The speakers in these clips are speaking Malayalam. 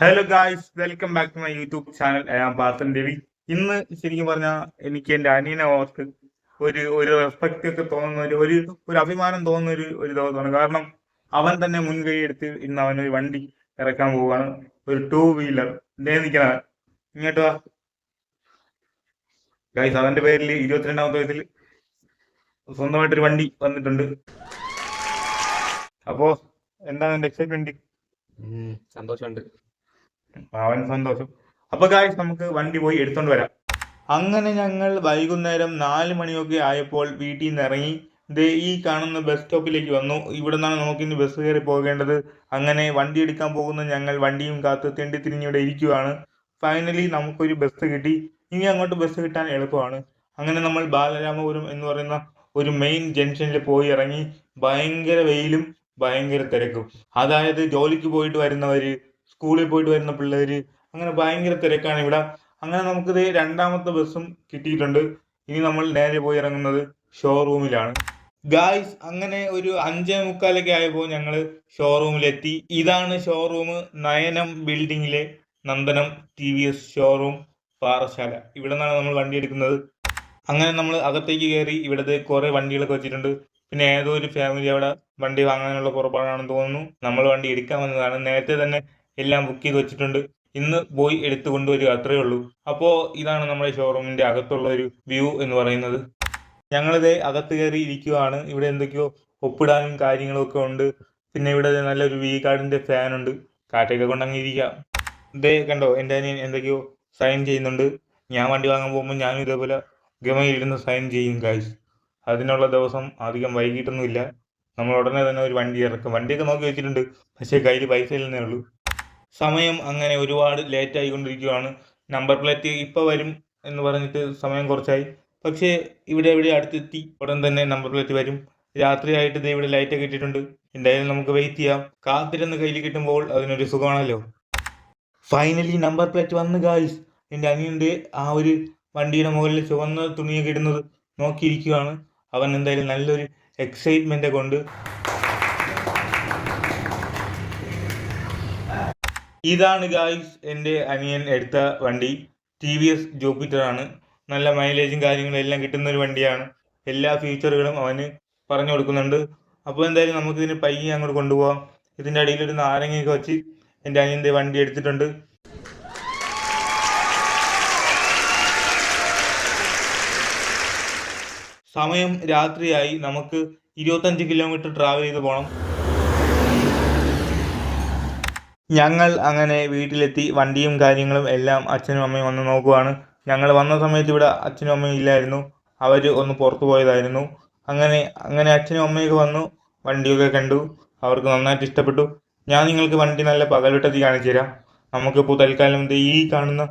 Hello guys welcome back to my YouTube channel ഞാൻ പാർത്ഥൻ രവി ഇന്ന് ശരിക്കും പറഞ്ഞാൽ എനിക്ക് എന്റെ അനിയനെ ഓർത്ത് ഒരു ഒരു റെസ്പെക്റ്റ് ഒക്കെ തോന്നുന്ന ഒരു ഒരു ഒരു അഭിമാനം തോന്നുന്ന ഒരു ഒരു ദിവസമാണ്. കാരണം അവൻ തന്നെ മുൻകൈ എടുത്ത് ഇന്ന് അവൻ ഒരു വണ്ടി ഇറക്കാൻ പോവുകയാണ്. ഒരു ടൂ വീലർ ഇതേ നിൽക്കണ ഇങ്ങോട്ട് വാ. ഗായ്സ് അവന്റെ പേരിൽ ഇരുപത്തിരണ്ടാമത്തെ വയസ്സിൽ സ്വന്തമായിട്ടൊരു വണ്ടി വന്നിട്ടുണ്ട്. അപ്പോ എന്താണ് എന്റെ എക്സൈറ്റ്മെന്റ് സന്തോഷമുണ്ട്. അവൻ സന്തോഷം. അപ്പൊ ഗായ്സ് നമുക്ക് വണ്ടി പോയി എടുത്തോണ്ട് വരാം. അങ്ങനെ ഞങ്ങൾ വൈകുന്നേരം നാല് മണിയൊക്കെ ആയപ്പോൾ വീട്ടിൽ നിന്ന് ഇറങ്ങി. ദേ ഈ കാണുന്ന ബസ് സ്റ്റോപ്പിലേക്ക് വന്നു. ഇവിടെ നിന്നാണ് നമുക്ക് ഇനി ബസ് കയറി പോകേണ്ടത്. അങ്ങനെ വണ്ടി എടുക്കാൻ പോകുന്ന ഞങ്ങൾ വണ്ടിയും കാത്ത് തെണ്ടി തിരിഞ്ഞിവിടെ ഇരിക്കുവാണ്. ഫൈനലി നമുക്കൊരു ബസ് കിട്ടി. ഇനി അങ്ങോട്ട് ബസ് കിട്ടാൻ എളുപ്പമാണ്. അങ്ങനെ നമ്മൾ ബാലരാമപുരം എന്ന് പറയുന്ന ഒരു മെയിൻ ജംഗ്ഷനിൽ പോയി ഇറങ്ങി. ഭയങ്കര വെയിലും ഭയങ്കര തിരക്കും. അതായത് ജോലിക്ക് പോയിട്ട് വരുന്നവര് സ്കൂളിൽ പോയിട്ട് വരുന്ന പിള്ളേര് അങ്ങനെ ഭയങ്കര തിരക്കാണ് ഇവിടെ. അങ്ങനെ നമുക്കിത് രണ്ടാമത്തെ ബസ്സും കിട്ടിയിട്ടുണ്ട്. ഇനി നമ്മൾ നേരെ പോയി ഇറങ്ങുന്നത് ഷോറൂമിലാണ് ഗായ്സ് അങ്ങനെ ഒരു അഞ്ചേ മുക്കാലൊക്കെ ആയപ്പോൾ ഞങ്ങൾ ഷോറൂമിലെത്തി ഇതാണ് ഷോറൂം നയനം ബിൽഡിങ്ങിലെ Nandanam T V S showroom Parassala. ഇവിടെ നിന്നാണ് നമ്മൾ വണ്ടി എടുക്കുന്നത്. അങ്ങനെ നമ്മൾ അകത്തേക്ക് കയറി ഇവിടുത്തെ കുറേ വണ്ടികളൊക്കെ വെച്ചിട്ടുണ്ട്. പിന്നെ ഏതോ ഒരു ഫാമിലി അവിടെ വണ്ടി വാങ്ങാനുള്ള പുറപ്പാടാണെന്ന് തോന്നുന്നു. നമ്മൾ വണ്ടി എടുക്കാൻ വന്നതാണ്. നേരത്തെ തന്നെ എല്ലാം ബുക്ക് ചെയ്ത് വെച്ചിട്ടുണ്ട്. ഇന്ന് പോയി എടുത്തു കൊണ്ടുവരിക അത്രയേ ഉള്ളൂ. അപ്പോൾ ഇതാണ് നമ്മുടെ ഷോറൂമിന്റെ അകത്തുള്ള ഒരു വ്യൂ എന്ന് പറയുന്നത്. ഞങ്ങളിത് അകത്ത് കയറി ഇരിക്കുവാണ്. ഇവിടെ എന്തൊക്കെയോ ഒപ്പിടാനും കാര്യങ്ങളൊക്കെ ഉണ്ട്. പിന്നെ ഇവിടെ നല്ലൊരു വി കാർഡിന്റെ ഫാൻ ഉണ്ട്. കാറ്റൊക്കെ കൊണ്ടങ്ങ് ഇരിക്കാം. ഇതേ കണ്ടോ എന്റെ അനിയൻ എന്തൊക്കെയോ സൈൻ ചെയ്യുന്നുണ്ട്. ഞാൻ വണ്ടി വാങ്ങാൻ പോകുമ്പോൾ ഞാനും ഇതേപോലെ ഗമയിലിരുന്ന് സൈൻ ചെയ്യും കാശ് അതിനുള്ള ദിവസം അധികം വൈകിട്ടൊന്നുമില്ല. നമ്മൾ ഉടനെ തന്നെ ഒരു വണ്ടി ഇറക്കും. വണ്ടിയൊക്കെ നോക്കി വെച്ചിട്ടുണ്ട്. പക്ഷേ കയ്യിൽ പൈസ ഇല്ലെന്നേ ഉള്ളൂ. സമയം അങ്ങനെ ഒരുപാട് ലേറ്റ് ആയിക്കൊണ്ടിരിക്കുകയാണ് നമ്പർ പ്ലേറ്റ് ഇപ്പോൾ വരും എന്ന് പറഞ്ഞിട്ട് സമയം കുറച്ചായി. പക്ഷേ ഇവിടെ ഇവിടെ അടുത്തെത്തി ഉടൻ തന്നെ നമ്പർ പ്ലേറ്റ് വരും. രാത്രിയായിട്ട് ഇത് ഇവിടെ ലൈറ്റ് കിട്ടിയിട്ടുണ്ട് എന്തായാലും നമുക്ക് വെയിറ്റ് ചെയ്യാം. കാത്തിരുന്ന് കയ്യിൽ കിട്ടുമ്പോൾ അതിനൊരു സുഖമാണല്ലോ. ഫൈനലി നമ്പർ പ്ലേറ്റ് വന്ന് ഗായ്സ് എന്റെ അനിയന്റെ ആ ഒരു വണ്ടിയുടെ മുകളിൽ ചുവന്ന തുണിയൊക്കെ ഇടുന്നത് നോക്കിയിരിക്കുകയാണ് അവൻ എന്തായാലും നല്ലൊരു എക്സൈറ്റ്മെന്റ് കൊണ്ട് ഇതാണ് ഗായ്സ് എന്റെ അനിയൻ എടുത്ത വണ്ടി. ടി വി എസ് ജൂപ്പിറ്റർ ആണ്. നല്ല മൈലേജും കാര്യങ്ങളും എല്ലാം കിട്ടുന്ന ഒരു വണ്ടിയാണ്. എല്ലാ ഫീച്ചറുകളും അവന് പറഞ്ഞു കൊടുക്കുന്നുണ്ട്. അപ്പോൾ എന്തായാലും നമുക്ക് ഇതിന് പയ്യെ അങ്ങോട്ട് കൊണ്ടുപോകാം ഇതിന്റെ അടിയിൽ ഒരു നാരങ്ങയൊക്കെ വെച്ച് എന്റെ അനിയന്റെ വണ്ടി എടുത്തിട്ടുണ്ട്. സമയം രാത്രിയായി. നമുക്ക് ഇരുപത്തഞ്ച് കിലോമീറ്റർ ട്രാവൽ ചെയ്ത് പോകണം ഞങ്ങൾ അങ്ങനെ വീട്ടിലെത്തി വണ്ടിയും കാര്യങ്ങളും എല്ലാം അച്ഛനും അമ്മയും വന്ന് നോക്കുവാണ്. ഞങ്ങൾ വന്ന സമയത്ത് ഇവിടെ അച്ഛനും അമ്മയും ഇല്ലായിരുന്നു. അവർ ഒന്ന് പുറത്തു പോയതായിരുന്നു. അങ്ങനെ അങ്ങനെ അച്ഛനും അമ്മയൊക്കെ വന്നു. വണ്ടിയൊക്കെ കണ്ടു. അവർക്ക് നന്നായിട്ട് ഇഷ്ടപ്പെട്ടു. ഞാൻ നിങ്ങൾക്ക് വണ്ടി നല്ല പകൽവെട്ടത്തിൽ കാണിച്ചു തരാം. നമുക്കിപ്പോൾ തൽക്കാലം ദേ ഈ കാണുന്ന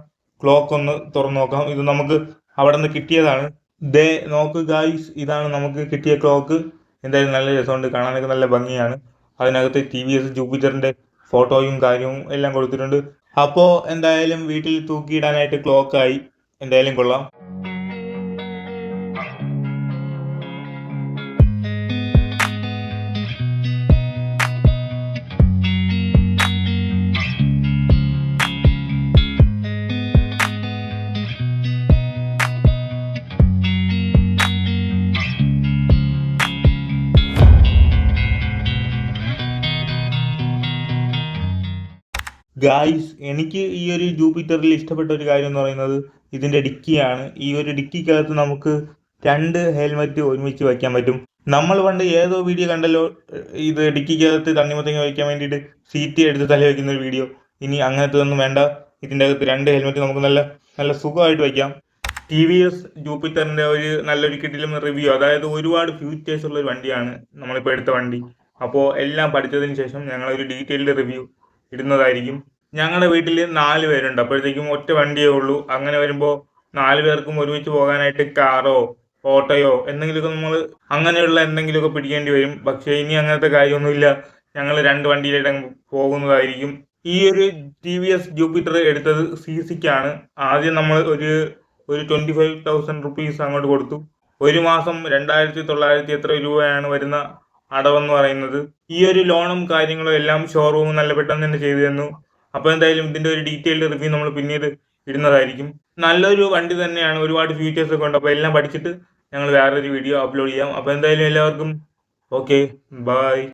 ക്ലോക്ക് ഒന്ന് തുറന്നു നോക്കാം. ഇത് നമുക്ക് അവിടെ നിന്ന് കിട്ടിയതാണ്. ദേ നോക്ക് ഗായ്സ് ഇതാണ് നമുക്ക് കിട്ടിയ ക്ലോക്ക്. എന്തായാലും നല്ല രസമുണ്ട്. കാണാനൊക്കെ നല്ല ഭംഗിയാണ്. അതിനകത്ത് ടി വി എസ് ജൂപ്പിറ്ററിന്റെ ഫോട്ടോയും കാര്യവും എല്ലാം കൊടുത്തിട്ടുണ്ട്. അപ്പോ എന്തായാലും വീട്ടിൽ തൂക്കിയിടാനായിട്ട് ക്ലോക്കായി എന്തായാലും കൊള്ളാം. ഗായ്സ് എനിക്ക് ഈ ഒരു ജൂപ്പിറ്ററിൽ ഇഷ്ടപ്പെട്ട ഒരു കാര്യം എന്ന് പറയുന്നത് ഇതിന്റെ ഡിക്കിയാണ്. ഈ ഒരു ഡിക്കിക്കകത്ത് നമുക്ക് രണ്ട് ഹെൽമെറ്റ് ഒരുമിച്ച് വയ്ക്കാൻ പറ്റും. നമ്മൾ പണ്ട് ഏതോ വീഡിയോ കണ്ടല്ലോ ഇത് ഡിക്കിക്കകത്ത് തണ്ണിമത്തങ്ങ വയ്ക്കാൻ വേണ്ടിയിട്ട് സീറ്റ് എടുത്ത് തല വയ്ക്കുന്ന ഒരു വീഡിയോ ഇനി അങ്ങനത്തെ ഒന്നും വേണ്ട. ഇതിന്റെ അകത്ത് രണ്ട് ഹെൽമെറ്റ് നമുക്ക് നല്ല നല്ല സുഖമായിട്ട് വയ്ക്കാം ടി വി എസ് ജൂപ്പിറ്ററിന്റെ ഒരു നല്ലൊരു കിട്ടിലും റിവ്യൂ അതായത് ഒരുപാട് ഫ്യൂച്ചേഴ്സ് ഉള്ള ഒരു വണ്ടിയാണ് നമ്മളിപ്പോൾ എടുത്ത വണ്ടി. അപ്പോൾ എല്ലാം പഠിച്ചതിന് ശേഷം ഞങ്ങളൊരു ഡീറ്റെയിൽഡ് റിവ്യൂ ഇടുന്നതായിരിക്കും. ഞങ്ങളുടെ വീട്ടിൽ നാല് പേരുണ്ട്. അപ്പോഴത്തേക്കും ഒറ്റ വണ്ടിയേ ഉള്ളൂ. അങ്ങനെ വരുമ്പോൾ നാല് പേർക്കും ഒരുമിച്ച് പോകാനായിട്ട് കാറോ ഓട്ടോയോ എന്തെങ്കിലുമൊക്കെ നമ്മൾ അങ്ങനെയുള്ള എന്തെങ്കിലുമൊക്കെ പിടിക്കേണ്ടി വരും. പക്ഷേ ഇനി അങ്ങനത്തെ കാര്യമൊന്നുമില്ല. ഞങ്ങൾ രണ്ട് വണ്ടിയിലായിട്ട് പോകുന്നതായിരിക്കും. ഈ ഒരു ടി വി എസ് ജൂപ്പിറ്റർ എടുത്തത് സി സിക്കാണ് ആദ്യം നമ്മൾ ഒരു ഒരു ട്വന്റി ഫൈവ് തൗസൻഡ് റുപ്പീസ് അങ്ങോട്ട് കൊടുത്തു. ഒരു മാസം രണ്ടായിരത്തി തൊള്ളായിരത്തി എത്ര രൂപയാണ് വരുന്ന അടവെന്ന് പറയുന്നത്. ഈ ഒരു ലോണും കാര്യങ്ങളും എല്ലാം ഷോറൂം നല്ല പെട്ടെന്ന് തന്നെ ചെയ്തു തന്നു. അപ്പോൾ എന്തായാലും ഇതിന്റെ ഒരു ഡീറ്റെയിൽഡ് റിവ്യൂ നമ്മൾ പിന്നീട് ഇടുന്നതായിരിക്കും. നല്ലൊരു വണ്ടി തന്നെയാണ് ഒരുപാട് ഫീച്ചേഴ്സ് ഒക്കെ ഉണ്ട്. അപ്പോൾ എല്ലാം പഠിച്ചിട്ട് ഞങ്ങൾ വേറൊരു വീഡിയോ അപ്ലോഡ് ചെയ്യാം. അപ്പോൾ എന്തായാലും എല്ലാവർക്കും ഓക്കെ ബൈ